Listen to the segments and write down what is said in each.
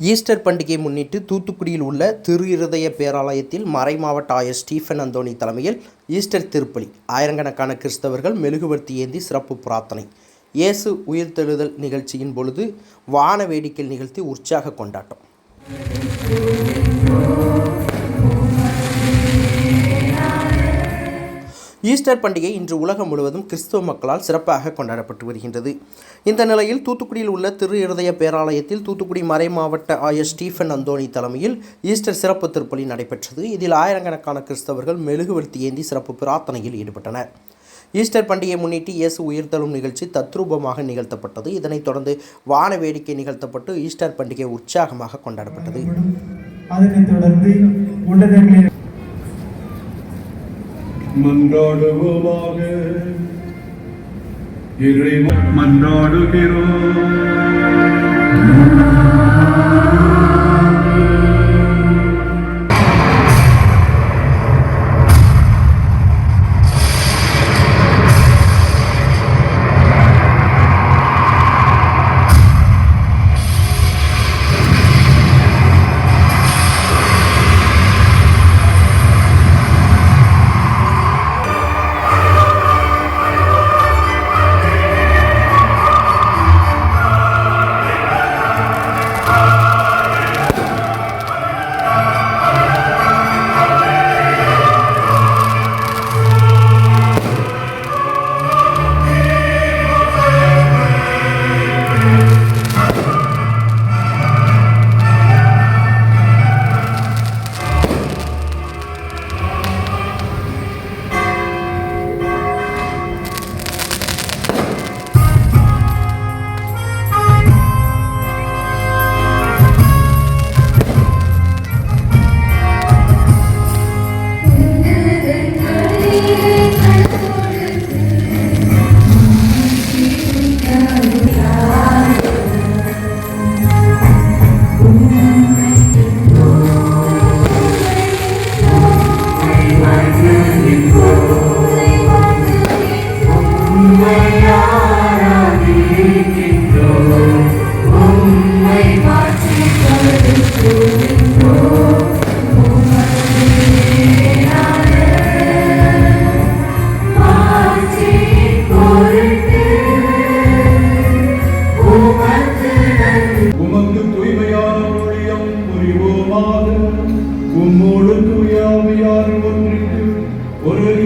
Easter பண்டிகையை முன்னிட்டு தூத்துக்குடியில் உள்ள திரு இருதய பேராலயத்தில் மறைமாவட்ட ஆயர் ஸ்டீஃபன் அந்தோணி தலைமையில் ஈஸ்டர் திருப்பலி ஆயிரக்கணக்கான கிறிஸ்தவர்கள் மெழுகுவர்த்தி ஏந்தி சிறப்பு பிரார்த்தனை. இயேசு உயிர்த்தெழுதல் நிகழ்ச்சியின் பொழுது வான வேடிக்கை நிகழ்த்தி உற்சாக கொண்டாட்டம். ஈஸ்டர் பண்டிகை இன்று உலகம் முழுவதும் கிறிஸ்துவ மக்களால் சிறப்பாக கொண்டாடப்பட்டு வருகின்றது. இந்த நிலையில் தூத்துக்குடியில் உள்ள திரு இருதய பேராலயத்தில் தூத்துக்குடி மறை மாவட்ட ஆயர் ஸ்டீஃபன் அந்தோணி தலைமையில் ஈஸ்டர் சிறப்பு திருப்பலி நடைபெற்றது. இதில் ஆயிரக்கணக்கான கிறிஸ்தவர்கள் மெழுகுவர்த்தி ஏந்தி சிறப்பு பிரார்த்தனையில் ஈடுபட்டனர். ஈஸ்டர் பண்டிகையை முன்னிட்டு இயேசு உயிர்த்தலும் நிகழ்ச்சி தத்ரூபமாக நிகழ்த்தப்பட்டது. இதனைத் தொடர்ந்து வான வேடிக்கை நிகழ்த்தப்பட்டு ஈஸ்டர் பண்டிகை உற்சாகமாக கொண்டாடப்பட்டது. அதனைத் தொடர்ந்து மன்றாடுவோமாக. இறைவன் மன்றாடுகிறோம்.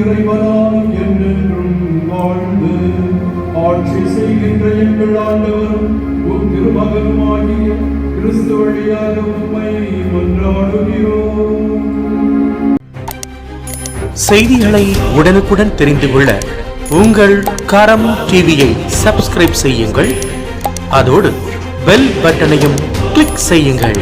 இறைவனாய் என்றென்றும் வாழ்ந்து ஆட்சி செய்கின்ற எங்கள் ஆண்டவரும் உம் திருமகனுமாகிய கிறிஸ்து வழியாக உண்மை மன்றாடுகிறோம். செய்திகளை உடனுக்குடன் தெரிந்து கொள்ள உங்கள் கரம் டிவியை சப்ஸ்கிரைப் செய்யுங்கள். அதோடு பெல் பட்டனையும் கிளிக் செய்யுங்கள்.